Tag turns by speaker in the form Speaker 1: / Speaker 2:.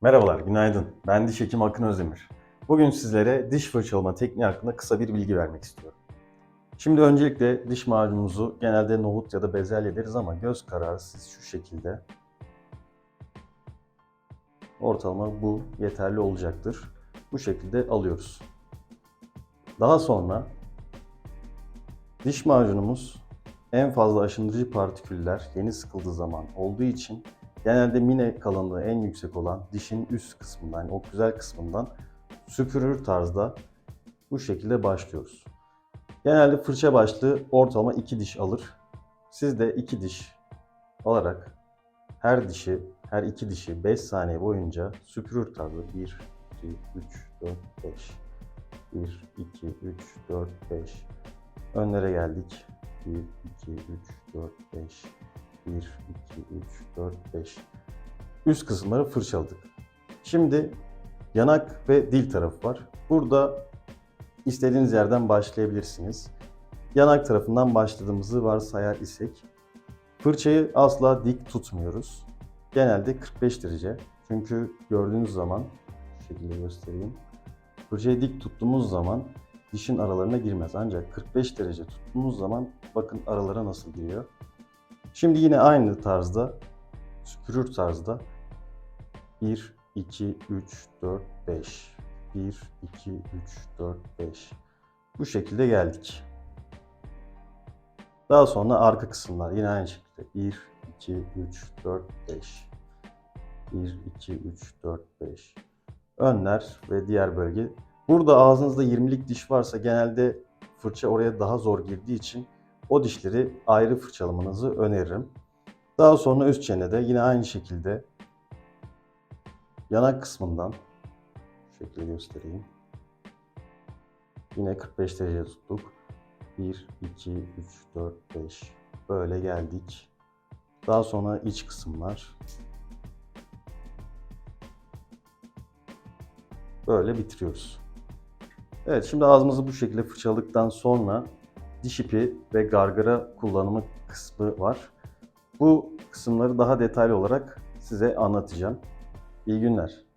Speaker 1: Merhabalar, günaydın. Ben diş hekimi Akın Özdemir. Bugün sizlere diş fırçalama tekniği hakkında kısa bir bilgi vermek istiyorum. Şimdi öncelikle diş macunumuzu genelde nohut ya da bezelye deriz ama göz kararı siz şu şekilde ortalama bu yeterli olacaktır. Bu şekilde alıyoruz. Daha sonra diş macunumuz en fazla aşındırıcı partiküller yeni sıkıldığı zaman olduğu için genelde mine kalınlığı en yüksek olan dişin üst kısmından, yani o güzel kısmından süpürür tarzda bu şekilde başlıyoruz. Genelde fırça başlığı ortalama 2 diş alır. Siz de 2 diş alarak her dişi, her iki dişi 5 saniye boyunca süpürür tarzda 1, 2, 3, 4, 5. 1, 2, 3, 4, 5. Önlere geldik. 1, 2, 3, 4, 5. 1, 2, 3, 4, 5. Üst kısımları fırçaladık. Şimdi yanak ve dil tarafı var. Burada istediğiniz yerden başlayabilirsiniz. Yanak tarafından başladığımızı varsayar isek fırçayı asla dik tutmuyoruz. Genelde 45 derece. Çünkü gördüğünüz zaman şu şekilde göstereyim. Fırçayı dik tuttuğumuz zaman dişin aralarına girmez. Ancak 45 derece tuttuğumuz zaman bakın aralara nasıl giriyor. Şimdi yine aynı tarzda süpürür tarzda 1, 2, 3, 4, 5. 1, 2, 3, 4, 5. Bu şekilde geldik. Daha sonra arka kısımlar yine aynı şekilde 1, 2, 3, 4, 5. 1, 2, 3, 4, 5. Önler ve diğer bölge. Burada ağzınızda 20'lik diş varsa genelde fırça oraya daha zor girdiği için o dişleri ayrı fırçalamanızı öneririm. Daha sonra üst çenede yine aynı şekilde yanak kısmından şu şekilde göstereyim. Yine 45 derece tuttuk. 1, 2, 3, 4, 5. Böyle geldik. Daha sonra iç kısımlar. Böyle bitiriyoruz. Evet şimdi ağzımızı bu şekilde fırçaladıktan sonra diş ipi ve gargara kullanımı kısmı var. Bu kısımları daha detaylı olarak size anlatacağım. İyi günler.